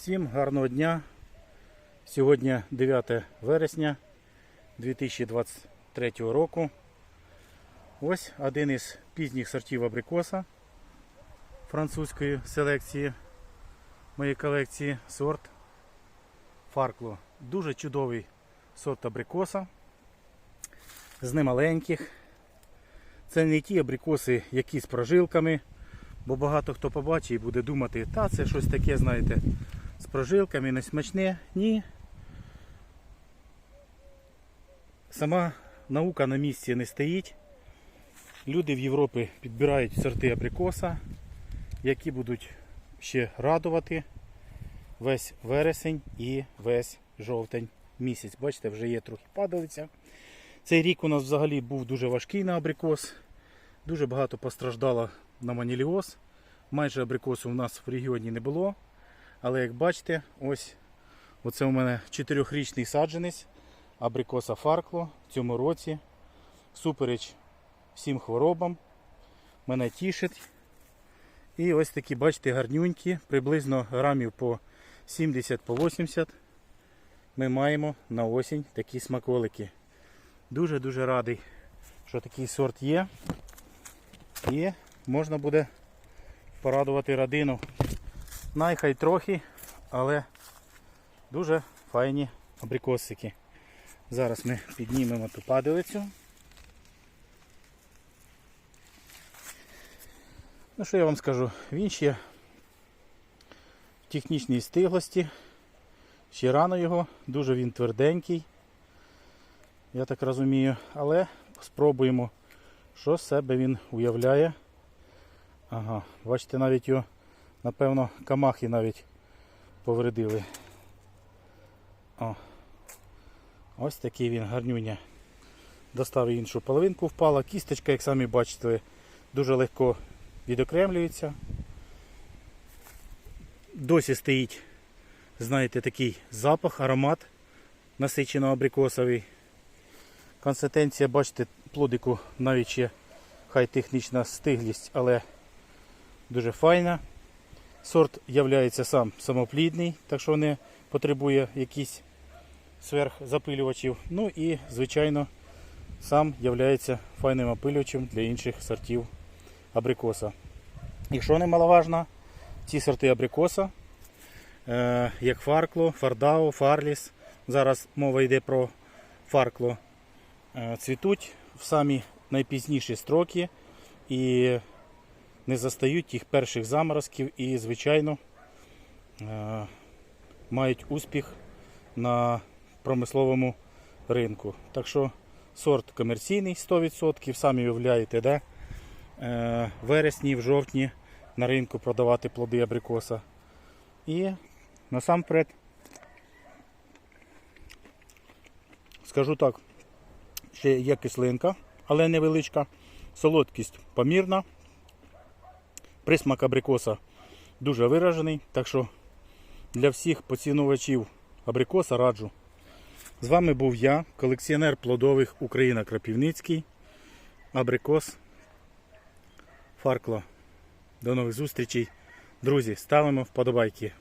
Всім гарного дня. Сьогодні 9 вересня 2023 року. Ось один із пізніх сортів абрикоса французької селекції моєї колекції сорт Фаркло. Дуже чудовий сорт абрикоса. З немаленьких. Це не ті абрикоси, які з прожилками. Бо багато хто побачить і буде думати, та це щось таке, знаєте, з прожилками, не смачне. Ні. Сама наука на місці не стоїть. Люди в Європі підбирають сорти абрикоса, які будуть ще радувати весь вересень і весь жовтень місяць. Бачите, вже є трохи падалиця. Цей рік у нас взагалі був дуже важкий на абрикос. Дуже багато постраждало на маніліоз. Майже абрикосу у нас в регіоні не було. Але як бачите, ось оце у мене 4-річний саджанець абрикоса Фаркло в цьому році. Супереч всім хворобам. Мене тішить. І ось такі, бачите, гарнюнькі, приблизно грамів по 70 по 80 ми маємо на осінь такі смаколики. Дуже-дуже радий, що такий сорт є. І можна буде порадувати родину. Найхай трохи, але дуже файні абрикосики. Зараз ми піднімемо ту падалицю. Ну що я вам скажу? Він ще в технічній стиглості. Ще рано його, дуже він тверденький. Я так розумію, але спробуємо, що з себе він уявляє. Ага, бачите, навіть його, напевно, камахи навіть повредили. О. Ось такий він гарнюня. Достав іншу половинку впала. Кісточка, як самі бачите, дуже легко відокремлюється. Досі стоїть, знаєте, такий запах, аромат насичено абрикосовий. Консистенція, бачите, плодику навіть ще хай технічна стиглість, але дуже файна. Сорт являється сам самоплідний, так що не потребує якісь сверхзапилювачів. Ну і, звичайно, сам являється файним опилювачем для інших сортів абрикоса. Якщо немаловажно, ці сорти абрикоса, е, як Фаркло, Фардао, Фарліс, зараз мова йде про Фаркло, е, цвітуть в самі найпізніші строки і не застають тих перших заморозків і, звичайно, е, мають успіх на промисловому ринку. Так що сорт комерційний 100%, самі уявляєте, да? Е, в вересні, в жовтні на ринку продавати плоди абрикоса. І насамперед, скажу так, ще є кислинка, але невеличка, солодкість помірна. Присмак абрикоса дуже виражений, так що для всіх поцінувачів абрикоса раджу. З вами був я, колекціонер плодових Україна Крапівницький, абрикос Фаркла. До нових зустрічей. Друзі, ставимо вподобайки.